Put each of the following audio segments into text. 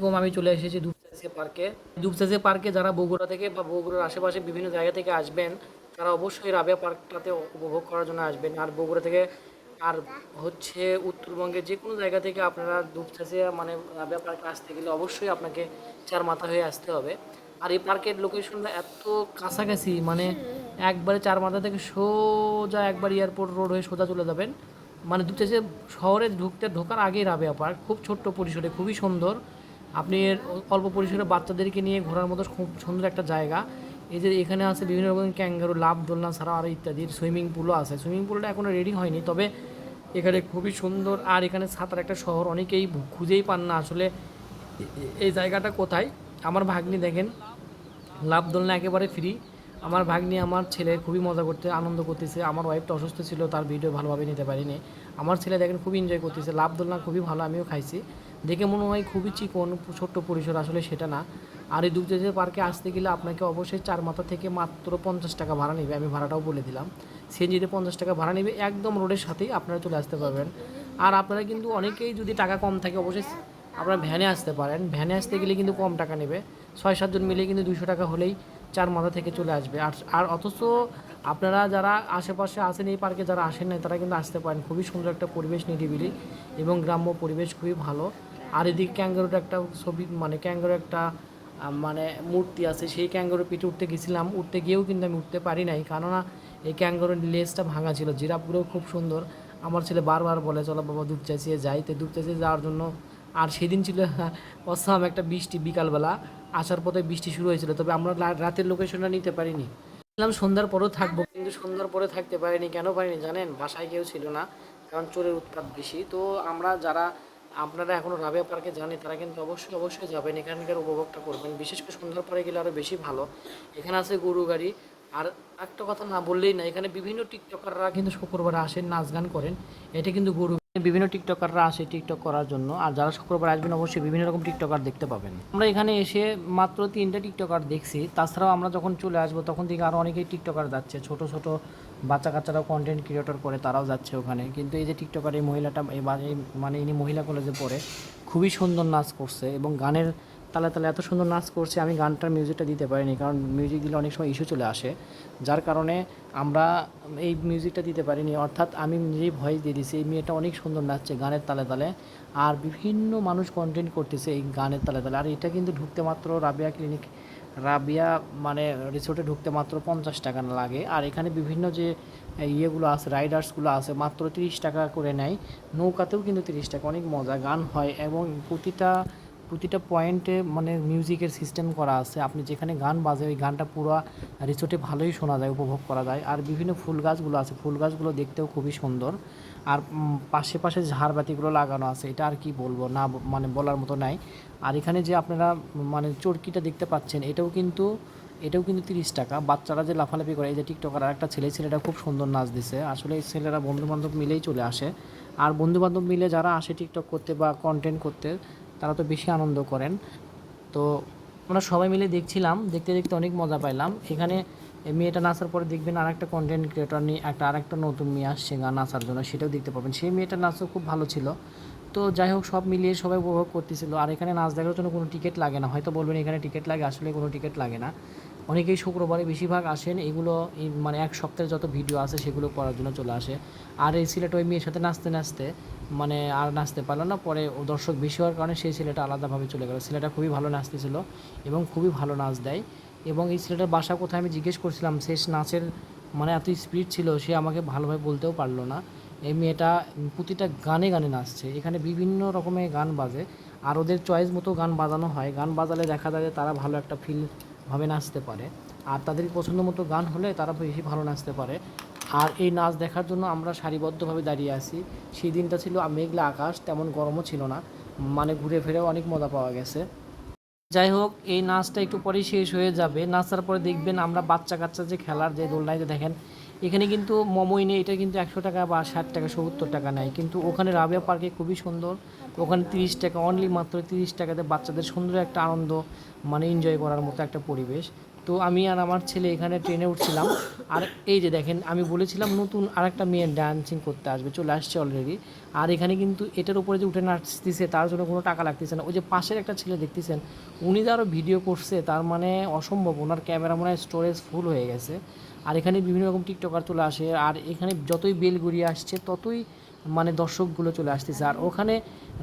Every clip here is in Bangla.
এরকম আমি চলে এসেছি দুপচাচি পার্কে। দুপচাচি পার্কে যারা বগুড়া থেকে বা বগুড়ার আশেপাশে বিভিন্ন জায়গা থেকে আসবেন, তারা অবশ্যই রাবিয়া পার্কটাতে উপভোগ করার জন্য আসবেন। আর বগুড়া থেকে, আর হচ্ছে উত্তরবঙ্গের যে কোনো জায়গা থেকে আপনারা দুপচাচি মানে রাবিয়া পার্কে আসতে গেলে অবশ্যই আপনাকে চার মাথা হয়ে আসতে হবে। আর এই পার্কের লোকেশনটা এত কাছাকাছি মানে একবারে চার মাথা থেকে সোজা একবার এয়ারপোর্ট রোড হয়ে সোজা চলে যাবেন। মানে দুপচাচি শহরে ঢুকতে, ঢোকার আগেই রাবিয়া পার্ক, খুব ছোট্ট পরিসরে, খুবই সুন্দর। আপনি অল্প পরিসরে বাচ্চাদেরকে নিয়ে ঘোরার মতো খুব সুন্দর একটা জায়গা। এই যে এখানে আছে বিভিন্ন রকম ক্যাঙ্গারু লাভ দোলনা ছাড়াও আরও ইত্যাদি, সুইমিং পুলও আছে। সুইমিং পুলটা এখনও রেডি হয়নি, তবে এখানে খুবই সুন্দর। আর এখানে সাঁতার একটা শহর, অনেকেই খুঁজেই পান না আসলে এই জায়গাটা কোথায়। আমার ভাগ্নি দেখেন লাভ দোলনা একেবারে ফ্রি আমার ভাগ্নি আমার ছেলে খুবই মজা করতে, আনন্দ করতেছে। আমার ওয়াইফটা অসুস্থ ছিল, তার ভিডিও ভালোভাবে নিতে পারিনি। আমার ছেলে দেখেন খুবই এনজয় করতেছে। লাভ দোলনা খুবই ভালো, আমিও খাইছি। দেখে মনে হয় খুবই চিকন, ছোট্ট পরিসর, আসলে সেটা না। আর এই দুপচাচি পার্কে আসতে গেলে আপনাকে অবশ্যই চার মাথা থেকে মাত্র পঞ্চাশ টাকা ভাড়া নেবে, আমি ভাড়াটাও বলে দিলাম। সিএনজিতে পঞ্চাশ টাকা ভাড়া নেবে, একদম রোডের সাথেই আপনারা চলে আসতে পারবেন। আর আপনারা কিন্তু অনেকেই যদি টাকা কম থাকে, অবশ্যই আপনারা ভ্যানে আসতে পারেন। ভ্যানে আসতে গেলে কিন্তু কম টাকা নেবে। ছয় সাতজন মিলে কিন্তু দুশো টাকা হলেই চার মাথা থেকে চলে আসবে। আর আর অথচ আপনারা যারা আশেপাশে আসেন এই পার্কে, যারা আসেন না তারা কিন্তু আসতে পারেন। খুবই সুন্দর একটা পরিবেশ নিরিবিলি এবং গ্রাম্য পরিবেশ খুবই ভালো। আর এদিকে ক্যাঙ্গারুর একটা ছবি মানে ক্যাঙ্গারু একটা মানে মূর্তি আছে, সেই ক্যাঙ্গারুর পিঠে উঠতে গেছিলাম। উঠতে গিয়েও কিন্তু আমি উঠতে পারি নাই, কেননা এই ক্যাঙ্গারুর লেজটা ভাঙা ছিল, জিরাফগুলোও খুব সুন্দর। আমার ছেলে বারবার বলে, চলো বাবা দুধ চাচিয়ে যাই। তো দুধ চাচিয়ে যাওয়ার জন্য আর সেদিন ছিল অসাম একটা বৃষ্টি বিকালবেলা, আসার পথে বৃষ্টি শুরু হয়েছিল, তবে আমরা রাতের লোকেশনটা নিতে পারিনি। বললাম, সন্ধ্যার পরেও থাকব। কিন্তু সন্ধ্যার পরে থাকতে পারিনি, কেন পারিনি জানেন? বাসায় কেউ ছিল না, কারণ চোরের উৎপাত বেশি। তো আমরা যারা আপনারা এখনও রাবিয়া পার্কে জানি তারা কিন্তু অবশ্যই অবশ্যই যাবেন। এখানকার উপভোগটা করবেন। বিশেষ করে সন্ধ্যার পরে গেলে আরও বেশি ভালো। এখানে আছে গরু গাড়ি। আর একটা কথা না বললেই না, এখানে বিভিন্ন টিকটকাররা কিন্তু শুক্রবারে আসেন, নাচ গান করেন। এটা কিন্তু গরু বিভিন্ন টিকটকাররা আসে টিকটক করার জন্য। আর যারা শুক্রবার আসবেন, অবশ্যই বিভিন্ন রকম টিকটকার দেখতে পাবেন। আমরা এখানে এসে মাত্র তিনটা টিকটকার দেখছি। তাছাড়াও আমরা যখন চলে আসব, তখন থেকে আরও অনেকেই টিকটকার যাচ্ছে। ছোট ছোট বাচ্চা কাচ্চারাও কন্টেন্ট ক্রিয়েটর করে, তারাও যাচ্ছে ওখানে। কিন্তু এই যে টিকটকার এই মহিলাটা মানে ইনি মহিলা কলেজে পড়ে, খুবই সুন্দর নাচ করছে এবং গানের তালে তালে এত সুন্দর নাচ করছে, আমি গানটার মিউজিকটা দিতে পারিনি। কারণ মিউজিক দিলে অনেক সময় ইস্যু চলে আসে। যার কারণে আমরা এই মিউজিকটা দিতে পারিনি। অর্থাৎ আমি নিজেই ভয়েস দিয়ে দিছি এই মেয়েটা অনেক সুন্দর নাচছে গানের তালে তালে। আর বিভিন্ন মানুষ কন্টেন্ট করতেছে এই গানের তালে তালে। আর এটা কিন্তু ঢুকতে মাত্র রাবিয়া ক্লিনিক রাবিয়া মানে রিসোর্টে ঢুকতে মাত্র পঞ্চাশ টাকা লাগে। আর এখানে বিভিন্ন যে ইয়েগুলো আছে রাইডার্সগুলো আছে, মাত্র তিরিশ টাকা করে নেয়। নৌকাতেও কিন্তু তিরিশ টাকা, অনেক মজা, গান হয় এবং প্রতিটা প্রতিটা পয়েন্টে মানে মিউজিকের সিস্টেম করা আছে। আপনি যেখানে গান বাজে ওই গানটা পুরো রিসোর্টে ভালোই শোনা যায়, উপভোগ করা যায়। আর বিভিন্ন ফুল গাছগুলো আছে, ফুল গাছগুলো দেখতেও খুবই সুন্দর। আর পাশে পাশে ঝাড়বাতিগুলো লাগানো আছে, এটা আর কি বলব? না মানে বলার মতো নাই। আর এখানে যে আপনারা মানে চরকিটা দেখতে পাচ্ছেন, এটাও কিন্তু এটাও কিন্তু তিরিশ টাকা। বাচ্চারা যে লাফালাফি করে, এই যে টিকটকার আর একটা ছেলে, ছেলেটা খুব সুন্দর নাচ দিছে। আসলে এই ছেলেরা বন্ধু বান্ধব মিলেই চলে আসে। আর বন্ধু বান্ধব মিলে যারা আসে টিকটক করতে বা কন্টেন্ট করতে তারা তো বেশি আনন্দ করেন। তো আমরা সবাই মিলে দেখছিলাম, দেখতে দেখতে অনেক মজা পাইলাম। এখানে মেয়েটা নাচার পরে দেখবেন আর একটা কন্টেন্ট ক্রিয়েটর নিয়ে একটা, আরেকটা নতুন মেয়ে আসছে গান নাচার জন্য, সেটাও দেখতে পাবেন। সেই মেয়েটা নাচও খুব ভালো ছিল। তো যাই হোক, সব মিলিয়ে সবাই উপভোগ করতেছিল। আর এখানে নাচ দেখার জন্য কোনো টিকিট লাগে না। হয়তো বলবেন এখানে টিকিট লাগে, আসলে কোনো টিকিট লাগে না। অনেকেই শুক্রবারে বেশিরভাগ আসেন, এগুলো মানে এক সপ্তাহের যত ভিডিও আছে সেগুলো করার জন্য চলে আসে। আর এই সিলেট ওই মেয়ের সাথে নাচতে নাচতে মানে আর নাচতে পারল না, পরে ও দর্শক বেশি হওয়ার কারণে সেই ছেলেটা আলাদাভাবে চলে গেল। ছেলেটা খুবই ভালো নাচতেছিল এবং খুবই ভালো নাচ দেয় এবং এই ছেলেটার বাসা কোথায় আমি জিজ্ঞেস করছিলাম, শেষ নাচের মানে এত স্পিড ছিল, সে আমাকে ভালোভাবে বলতেও পারল না। এই মেয়েটা প্রতিটা গানে গানে নাচছে, এখানে বিভিন্ন রকমের গান বাজে। আর ওদের চয়েস মতো গান বাজানো হয়। গান বাজালে দেখা যায় যে তারা ভালো একটা ফিল ভাবে নাচতে পারে। আর তাদের পছন্দ মতো গান হলে তারা বেশি ভালো নাচতে পারে। আর এই নাচ দেখার জন্য আমরা সারিবদ্ধভাবে দাঁড়িয়ে আছি। সেই দিনটা ছিল মেঘলা আকাশ, তেমন গরমও ছিল না। মানে ঘুরে ফিরেও অনেক মজা পাওয়া গেছে। যাই হোক, এই নাচটা একটু পরেই শেষ হয়ে যাবে। নাচার পরে দেখবেন আমরা বাচ্চা কাচ্চা যে খেলার যে দোলনাইতে দেখেন এখানে কিন্তু মোমোই নেই এটা কিন্তু একশো টাকা বা ষাট টাকা, সত্তর টাকা নেয়। কিন্তু ওখানে রাবিয়া পার্কে খুবই সুন্দর। ওখানে তিরিশ টাকা অনলি মাত্র তিরিশ টাকাতে বাচ্চাদের সুন্দর একটা আনন্দ মানে এনজয় করার মতো একটা পরিবেশ। তো আমি আর আমার ছেলে এখানে ট্রেনে উঠছিলাম। আর এই যে দেখেন, আমি বলেছিলাম নতুন আর একটা মেয়ে ডান্সিং করতে আসবে, চলে আসছে অলরেডি আর এখানে কিন্তু এটার উপরে যে উঠে নাচতেছে, তার জন্য কোনো টাকা লাগতেছে না। ওই যে পাশের একটা ছেলে দেখতেছেন, উনি যারও ভিডিও করছে, তার মানে অসম্ভব। ওনার ক্যামেরা মনে হয় স্টোরেজ ফুল হয়ে গেছে। আর এখানে বিভিন্ন রকম টিকটকার চলে আসে। আর এখানে যতই বেল গড়িয়ে আসছে, ততই মানে দর্শকগুলো চলে আসতেছে। আর ওখানে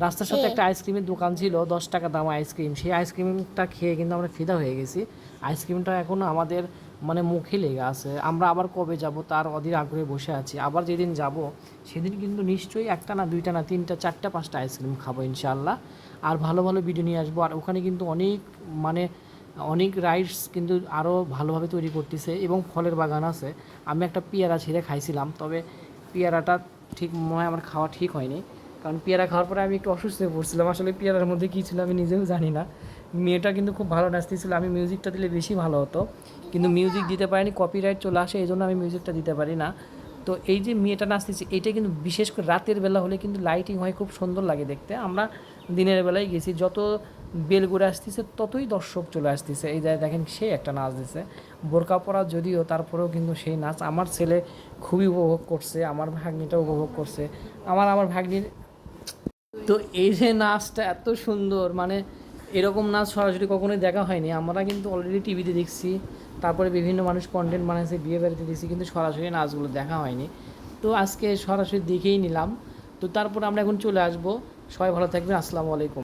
রাস্তার সাথে একটা আইসক্রিমের দোকান ছিল দশ টাকা দাম আইসক্রিম। সেই আইসক্রিমটা খেয়ে কিন্তু আমরা ফিদা হয়ে গেছি। আইসক্রিমটা এখনও আমাদের মানে মুখে লেগে আছে। আমরা আবার কবে যাব তার অধীর আগ্রহে বসে আছি। আবার যেদিন যাব সেদিন কিন্তু নিশ্চয়ই একটা না দুইটা না তিনটা চারটা পাঁচটা আইসক্রিম খাব ইনশাআল্লাহ। আর ভালো ভালো ভিডিও নিয়ে আসব। আর ওখানে কিন্তু অনেক মানে অনেক রাইডস কিন্তু আরও ভালোভাবে তৈরি করতেছে এবং ফলের বাগান আছে। আমি একটা পেয়ারা ছিঁড়ে খাইছিলাম তবে পেয়ারাটা ঠিক মনে আমার খাওয়া ঠিক হয়নি। কারণ পেয়ারা খাওয়ার পরে আমি একটু অসুস্থ হয়ে পড়ছিলাম। আসলে পেয়ারার মধ্যে কী ছিল আমি নিজেও জানি না। মেয়েটা কিন্তু খুব ভালো নাচতেছিল আমি মিউজিকটা দিলে বেশি ভালো হতো। কিন্তু মিউজিক দিতে পারিনি কপিরাইট চলে আসে এই জন্য আমি মিউজিকটা দিতে পারি না। তো এই যে মেয়েটা নাচতেছে এটা কিন্তু বিশেষ করে রাতের বেলা হলে কিন্তু লাইটিং হয়, খুব সুন্দর লাগে দেখতে। আমরা দিনের বেলায় গেছি। যত বেল ঘুরে আসতেছে, ততই দর্শক চলে আসতেছে। এই যে দেখেন সে একটা নাচ দিছে। বোরকা পরা যদিও তারপরেও কিন্তু সেই নাচ আমার ছেলে খুবই উপভোগ করছে, আমার ভাগ্নিটা উপভোগ করছে। আমার আমার ভাগ্নির তো এই যে নাচটা এত সুন্দর মানে এরকম নাচ সরাসরি কখনোই দেখা হয়নি। আমরা কিন্তু অলরেডি টিভিতে দেখছি, তারপরে বিভিন্ন মানুষ কন্টেন্ট বানাইছে, বিয়ে বাড়িতে দেখছি, কিন্তু সরাসরি নাচগুলো দেখা হয়নি। তো আজকে সরাসরি দেখেই নিলাম। তো তারপর আমরা এখন চলে আসব। সবাই ভালো থাকবেন, আসসালামু আলাইকুম।